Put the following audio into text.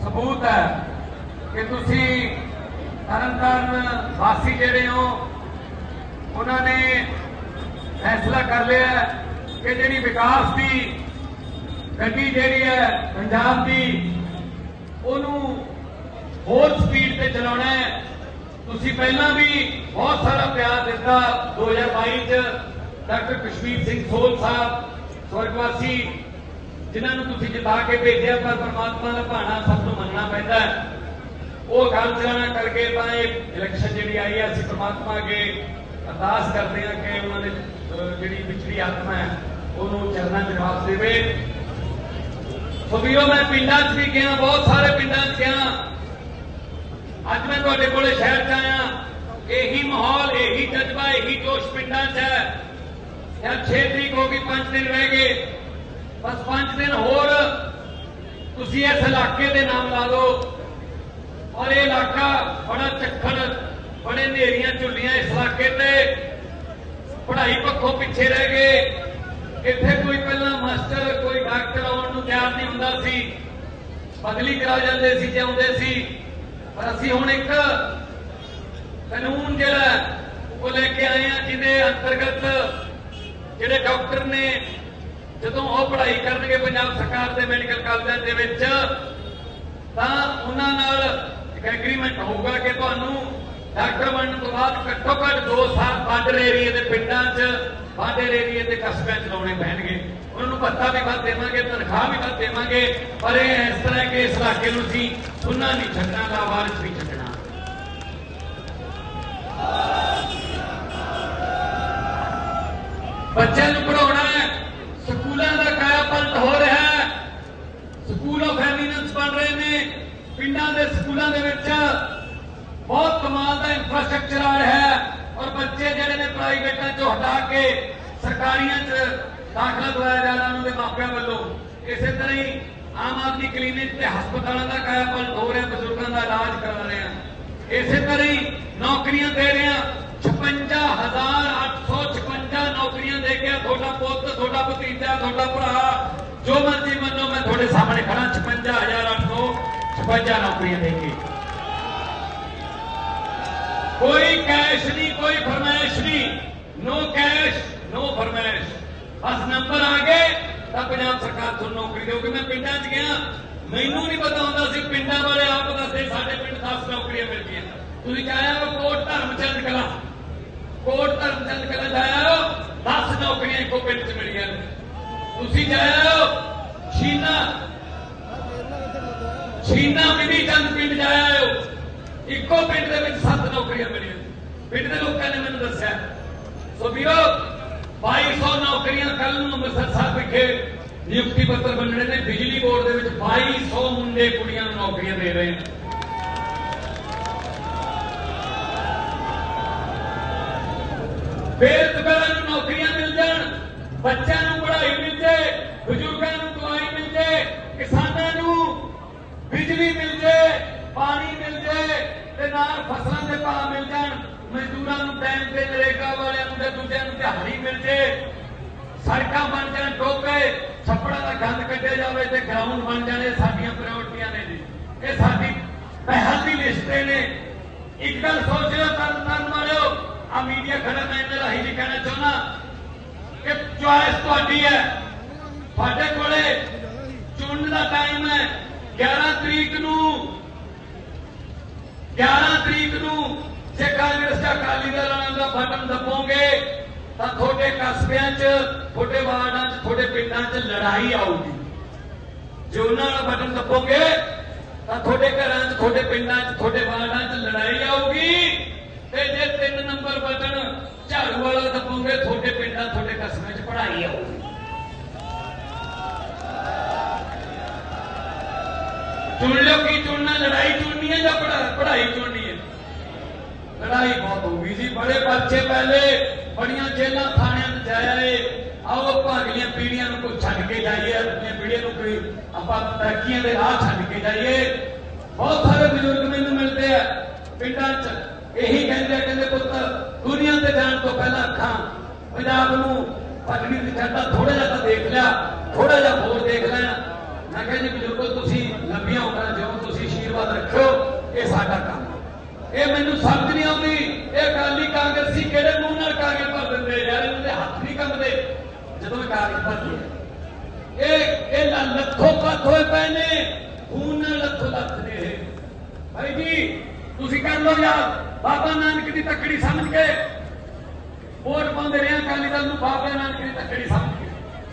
ਸਬੂਤ ਹੈ ਕਿ ਤੁਸੀਂ ਤਰਨਤਾਰਨ ਵਾਸੀ ਜਿਹੜੇ ਹੋ, ਉਹਨਾਂ ਨੇ ਫੈਸਲਾ ਕਰ ਲਿਆ ਕਿ ਜਿਹੜੀ ਵਿਕਾਸ ਦੀ ਗੱਡੀ ਜਿਹੜੀ ਹੈ ਪੰਜਾਬ ਦੀ, ਉਹਨੂੰ ਹੋਰ ਸਪੀਡ ਤੇ ਚਲਾਉਣਾ ਹੈ। ਤੁਸੀਂ ਪਹਿਲਾਂ ਵੀ ਬਹੁਤ ਸਾਰਾ ਪਿਆਰ ਦਿੱਤਾ 2022 ਚ, ਡਾਕਟਰ ਕਸ਼ਮੀਰ ਸਿੰਘ ਸੋਲ ਸਾਹਿਬ, ਸਵਰਗਵਾਸੀ ਜਿਨ੍ਹਾਂ ਨੂੰ ਤੁਸੀਂ ਜਿਤਾ ਕੇ ਭੇਜਿਆ, ਪਰ ਪਰਮਾਤਮਾ ਦਾ ਭਾਣਾ ਸਭ ਨੂੰ ਮੰਨਣਾ ਪੈਂਦਾ ਹੈ। ਉਹ ਗੱਲ ਚਲਾਣਾ ਕਰਕੇ ਤਾਂ ਇਹ ਇਲੈਕਸ਼ਨ ਜਿਹੜੀ ਆਈ ਹੈ, ਅਸੀਂ ਪਰਮਾਤਮਾ ਅੱਗੇ ਅਰਦਾਸ ਕਰਦੇ ਹਾਂ ਕਿ ਉਹਨਾਂ ਦੇ ਜਿਹੜੀ ਵਿਚੜੀ ਆਤਮਾ ਹੈ, ਉਹਨੂੰ ਚਰਨਾਂ 'ਚ ਨਿਵਾਸ ਦੇਵੇ। ਸੋ ਮੈਂ ਪਿੰਡਾਂ 'ਚ ਵੀ ਗਿਆ, ਬਹੁਤ ਸਾਰੇ ਪਿੰਡਾਂ 'ਚ ਗਿਆ। ਅੱਜ ਮੈਂ ਤੁਹਾਡੇ ਕੋਲੇ ਸ਼ਹਿਰ 'ਚ ਆਇਆ। ਇਹੀ ਮਾਹੌਲ, ਇਹੀ ਜਜ਼ਬਾ, ਇਹੀ ਜੋਸ਼ ਪਿੰਡਾਂ 'ਚ ਹੈ। ਯਾਰ 6 ਤਰੀਕ ਹੋ ਗਈ 5 ਦਿਨ ਰਹਿ ਗਏ। ਬਸ 5 ਦਿਨ ਹੋਰ ਤੁਸੀਂ ਇਸ ਇਲਾਕੇ ਦੇ ਨਾਮ ਲਾ ਦਿਓ ਔਰ ਇਹ ਇਲਾਕਾ ਬੜਾ ਚੱਖੜ ਬੜੇ ਨੇਰੀਆਂ ਝੁੱਲੀਆਂ ਇਸ ਇਲਾਕੇ ਤੇ। ਪੜ੍ਹਾਈ ਪੱਖੋਂ ਪਿੱਛੇ ਰਹਿ ਗਏ। ਇੱਥੇ ਕੋਈ ਪਹਿਲਾਂ ਮਾਸਟਰ, ਕੋਈ ਡਾਕਟਰ ਆਉਣ ਨੂੰ ਤਿਆਰ ਨਹੀਂ ਹੁੰਦਾ ਸੀ। ਬਦਲੀ ਕਰਾ ਜਾਂਦੇ ਸੀ ਜੇ ਆਉਂਦੇ ਸੀ। ਪਰ ਅਸੀਂ ਹੁਣ ਇੱਕ ਕਾਨੂੰਨ ਜਿਹੜਾ ਉਹ ਲੈ ਕੇ ਆਏ ਆ ਜਿਹਦੇ ਅੰਤਰਗਤ ਜਿਹੜੇ ਡਾਕਟਰ ਨੇ ਜਦੋਂ ਉਹ ਪੜ੍ਹਾਈ ਕਰਨਗੇ ਪੰਜਾਬ ਸਰਕਾਰ ਦੇ ਮੈਡੀਕਲ ਕਾਲਜਾਂ ਦੇ ਵਿੱਚ, ਤਾਂ ਉਹਨਾਂ ਨਾਲ ਇੱਕ ਐਗਰੀਮੈਂਟ ਹੋਊਗਾ ਕਿ ਤੁਹਾਨੂੰ ਡਾਕਟਰ ਬਣਨ ਤੋਂ ਬਾਅਦ ਘੱਟੋ ਘੱਟ 2 ਸਾਲ ਬਾਰਡਰ ਏਰੀਏ ਦੇ ਪਿੰਡਾਂ 'ਚ ਬਾਰਡਰ ਏਰੀਏ ਦੇ ਕਸਬਿਆਂ 'ਚ ਲਾਉਣੇ ਪੈਣਗੇ। ਉਹਨਾਂ ਨੂੰ ਭੱਤਾ ਵੀ ਵੱਧ ਦੇਵਾਂਗੇ, ਤਨਖਾਹ ਵੀ ਵੱਧ ਦੇਵਾਂਗੇ, ਪਰ ਇਹ ਇਸ ਤਰ੍ਹਾਂ ਕਿ ਇਸ ਇਲਾਕੇ ਨੂੰ ਅਸੀਂ ਸੁਣਨਾ ਨਹੀਂ ਛੱਡਣਾ ਲਾਵਾਰਸ ਨਹੀਂ ਛੱਡਣਾ। ਬੱਚਿਆਂ ਨੂੰ ਪੜਾਉਣਾ ਹੈ ਸਕੂਲਾਂ ਦਾ ਕਾਇਆ ਪਲਟ ਹੋ ਰਿਹਾ ਹੈ ਸਕੂਲ ਆਫ ਐਮੀਨੈਂਸ ਬਣ ਰਹੇ ਨੇ ਪਿੰਡਾਂ ਦੇ ਸਕੂਲਾਂ ਦੇ ਵਿੱਚ ਬਹੁਤ ਕਮਾਲ ਦਾ ਇਨਫਰਾਸਟ੍ਰਕਚਰ ਆ ਰਿਹਾ ਹੈ ਔਰ ਬੱਚੇ ਜਿਹੜੇ ਨੇ ਪ੍ਰਾਈਵੇਟਾਂ ਚੋਂ ਹਟਾ ਕੇ ਸਰਕਾਰੀਆਂ 'ਚ ਦਾਖਲਾ ਦਵਾਇਆ ਜਾ ਰਿਹਾ ਉਹਨਾਂ ਦੇ ਮਾਪਿਆਂ ਵੱਲੋਂ। ਇਸੇ ਤਰ੍ਹਾਂ ਹੀ ਆਮ ਆਦਮੀ ਕਲੀਨਿਕ ਤੇ ਹਸਪਤਾਲਾਂ ਦਾ ਕਾਇਆ ਪਲਟ ਹੋ ਰਿਹਾ, ਬਜ਼ੁਰਗਾਂ ਦਾ ਇਲਾਜ ਕਰਾ ਰਹੇ ਆ ਇਸੇ ਤਰ੍ਹਾਂ ਹੀ ਨੌਕਰੀਆਂ ਦੇ ਰਹੇ ਆ 56856 ਨੌਕਰੀਆਂ ਦੇ ਕੇ ਤੁਹਾਡਾ ਪੁੱਤ, ਤੁਹਾਡਾ ਭਤੀਜਾ, ਤੁਹਾਡਾ ਭਰਾ ਜੋ ਮਰਜ਼ੀ ਮੰਨੋ ਮੈਂ ਤੁਹਾਡੇ ਸਾਹਮਣੇ ਖੜਾ 56856 ਨੌਕਰੀਆਂ ਦੇ ਕੇ ਕੋਈ ਕੈਸ਼ ਨਹੀਂ ਕੋਈ ਫਰਮਾਇਸ਼ ਨਹੀਂ ਨੋ ਕੈਸ਼ ਨੋ ਫਰਮਾਇਸ਼ ਬਸ ਨੰਬਰ ਆ ਗਏ ਤਾਂ ਪੰਜਾਬ ਸਰਕਾਰ ਤੁਹਾਨੂੰ ਨੌਕਰੀ ਦੇਊਗੀ ਮੈਂ ਪਿੰਡਾਂ 'ਚ ਗਿਆ ਮੈਨੂੰ ਨਹੀਂ ਪਤਾ ਹੁੰਦਾ ਸੀ ਪਿੰਡਾਂ ਵਾਲੇ ਆਪ ਦੱਸਦੇ ਸਾਡੇ ਪਿੰਡ 10 ਨੌਕਰੀਆਂ ਮਿਲ ਗਈਆਂ ਤੁਸੀਂ ਜਾਇਆ ਉਹ ਕੋਟ ਧਰਮਚੰਦ ਕਲਾ ਕੋਟ ਧਰਮਚੰਦ ਕਲਾ ਜਾਇਆ 10 ਨੌਕਰੀਆਂ ਇੱਕੋ ਪਿੰਡ 'ਚ ਮਿਲੀਆਂ ਨੇ। ਤੁਸੀਂ ਜਾਇਆ ਸ਼ੀਨਾ ਛੀਨਾ ਮਿਲੀ ਚੰਦ ਪਿੰਡ ਜਾਇਆ ਹੋ ਇੱਕੋ ਪਿੰਡ ਦੇ ਵਿੱਚ ਸੱਤ ਨੌਕਰੀਆਂ ਮਿਲੀਆਂ। ਪਿੰਡ ਦੇ ਲੋਕਾਂ ਨੇ ਮੈਨੂੰ ਦੱਸਿਆ। ਸੋ ਵੀਰੋ 2200 ਨੌਕਰੀਆਂ ਕੱਲ ਨੂੰ ਅੰਮ੍ਰਿਤਸਰ ਸਾਹਿਬ ਵਿਖੇ ਨਿਯੁਕਤੀ ਪੱਤਰ ਵੰਡਣੇ ਨੇ। ਬਿਜਲੀ ਬੋਰਡ ਦੇ ਵਿੱਚ 2200 ਮੁੰਡੇ ਕੁੜੀਆਂ ਨੂੰ ਨੌਕਰੀਆਂ ਦੇ ਰਹੇ ਨੇ। ਬੇਰੁਜ਼ਗਾਰਾਂ ਨੂੰ ਨੌਕਰੀਆਂ ਮਿਲ ਜਾਣ। ਬੱਚਿਆਂ ਨੂੰ ਪੜ੍ਹਾਈ ਮਿਲ ਜਾਏ ਬਜ਼ੁਰਗਾਂ ਨੂੰ ਦਵਾਈ ਮਿਲ ਜਾਏ ਕਿਸਾਨਾਂ ਨੂੰ ਬਿਜਲੀ ਮਿਲ ਜਾਏ ਪਾਣੀ ਮਿਲ ਜਾਏ ਤੇ ਨਾਲ ਫਸਲਾਂ ਦੇ ਭਾਅ ਮਿਲ ਜਾਣ, ਮਜ਼ਦੂਰਾਂ ਨੂੰ ਟਾਈਮ ਤੇ ਨਰੇਗਾ ਵਾਲਿਆਂ ਨੂੰ ਤੇ ਦੂਜਿਆਂ ਨੂੰ ਦਿਹਾੜੀ ਮਿਲ ਜਾਏ ਸੜਕਾਂ ਬਣ ਜਾਣ ਟੋਕੇ ਛੱਪੜਾਂ ਦਾ ਗੰਦ ਕੱਢਿਆ ਜਾਵੇ ਤੇ ਗਰਾਊਂਡ ਬਣ ਜਾਣੇ ਸਾਡੀਆਂ ਪ੍ਰਾਇੋਰਟੀਆਂ ਨੇ ਜੀ। ਇਹ ਸਾਡੀ ਪਹਿਲ ਦੀ ਲਿਸਟ ਨੇ। ਇੱਕ ਗੱਲ ਸੋਚ ਲਿਓ ਤਰਨ ਤਰਨ ਵਾਲਿਓ ਆ ਮੀਡੀਆ ਖੜਾ ਮੈਂ ਇਹਨਾਂ ਰਾਹੀਂ ਨਹੀਂ ਕਹਿਣਾ ਚਾਹੁੰਦਾ ਕਿ ਚੁਆਇਸ ਤੁਹਾਡੀ ਹੈ। ਤੁਹਾਡੇ ਕੋਲੇ ਚੁਣਨ ਦਾ ਟਾਈਮ ਹੈ। 11 ਤਰੀਕ ਨੂੰ 11 ਤਰੀਕ ਨੂੰ ਜੇ ਕਾਂਗਰਸ ਜਾਂ ਅਕਾਲੀ ਦਲ ਵਾਲਿਆਂ ਦਾ ਬਟਨ ਦਬੋਗੇ, ਤਾਂ ਤੁਹਾਡੇ ਕਸਬਿਆਂ 'ਚ, ਤੁਹਾਡੇ ਵਾਰਡਾਂ 'ਚ, ਤੁਹਾਡੇ ਪਿੰਡਾਂ 'ਚ ਲੜਾਈ ਆਊਗੀ। ਜੇ ਉਹਨਾਂ ਦਾ ਬਟਨ ਦਬੋਗੇ, ਤਾਂ ਤੁਹਾਡੇ ਘਰਾਂ 'ਚ, ਤੁਹਾਡੇ ਪਿੰਡਾਂ 'ਚ, ਤੁਹਾਡੇ ਵਾਰਡਾਂ 'ਚ ਲੜਾਈ ਆਊਗੀ। ਤੇ ਜੇ ਤਿੰਨ ਨੰਬਰ ਬਟਨ ਝਾੜੂ ਵਾਲਾ ਦਬੋਗੇ, ਤੁਹਾਡੇ ਪਿੰਡਾਂ, ਤੁਹਾਡੇ ਕਸਬਿਆਂ 'ਚ ਪੜ੍ਹਾਈ ਆਊਗੀ। ਚੁਣ ਲਿਓ ਕੀ ਚੁਣਨਾ, ਲੜਾਈ ਚੁਣਨੀ ਹੈ ਜਾਂ ਪੜ੍ਹਾਈ ਚੁਣਨੀ ਹੈ? ਲੜਾਈ ਬਹੁਤ ਹੋਊਗੀ ਜੀ ਬੜੇ ਪਰਚੇ ਪਹਿਲੇ ਬੜੀਆਂ ਜੇਲਾਂ ਥਾਣਿਆਂ 'ਚ ਜਾਇਆ ਏ ਆਓ ਭਾਗਲੀਆਂ ਪੀੜੀਆਂ ਨੂੰ ਕੋਈ ਛੱਡ ਕੇ ਜਾਈਏ ਆਪਣੀਆਂ ਪੀੜੀਆਂ ਨੂੰ ਕੋਈ ਆਪਾਂ ਤਰੱਕੀਆਂ ਦੇ ਰਾਹ ਛੱਡ ਕੇ ਜਾਈਏ। ਬਹੁਤ ਸਾਰੇ ਬਜ਼ੁਰਗ ਮੈਨੂੰ ਮਿਲਦੇ ਆ ਪਿੰਡਾਂ 'ਚ। ਇਹੀ ਕਹਿੰਦੇ ਕਹਿੰਦੇ ਪੁੱਤ, ਦੁਨੀਆ ਤੇ ਜਾਣ ਤੋਂ ਪਹਿਲਾਂ ਅੱਖਾਂ ਪੰਜਾਬ ਨੂੰ ਪਗੜੀ ਤੇ ਥੋੜਾ ਜਿਹਾ ਤਾਂ ਦੇਖ ਲਿਆ ਥੋੜਾ ਜਿਹਾ ਹੋਰ ਦੇਖ ਲੈਣਾ। ਮੈਂ ਕਹਿੰਦੀ ਬਜ਼ੁਰਗੋ ਤੁਸੀਂ ਲੰਬੀਆਂ ਉਮਰਾਂ ਜਿਉਂ ਤੁਸੀਂ ਆਸ਼ੀਰਵਾਦ ਰੱਖਿਓ, ਇਹ ਸਾਡਾ ਕੰਮ ਇਹ ਮੈਨੂੰ ਸਮਝ ਨਹੀਂ ਆਉਂਦੀ, ਇਹ ਅਕਾਲੀ ਕਾਂਗਰਸੀ ਕਿਹੜੇ ਮੂੰਹ ਨਾਲ ਕਾਗਜ਼ ਭਰ ਦਿੰਦੇ? ਯਾਰ ਇਹਨਾਂ ਦੇ ਹੱਥ ਨਹੀਂ ਕੰਬਦੇ। ਜਦੋਂ ਇਹ ਕਾਗਜ਼ ਭਰਦੇ ਆ ਇਹ ਇਹ ਲ- ਲੱਥੋਂ ਪੱਥ ਹੋਏ ਪਏ ਨੇ, ਖੂਨ ਨਾਲ ਲੱਥੋਂ ਲੱਥ ਨੇ ਇਹ। ਭਾਈ ਜੀ, ਤੁਸੀਂ ਕਰ ਲਓ ਯਾਰ ਬਾਬਾ ਨਾਨਕ ਦੀ ਤੱਕੜੀ ਸਮਝ ਕੇ। ਵੋਟ ਪਾਉਂਦੇ ਰਹੇ ਅਕਾਲੀ ਦਲ ਨੂੰ, ਬਾਬਾ ਨਾਨਕ ਦੀ ਤੱਕੜੀ ਸਮਝ ਕੇ।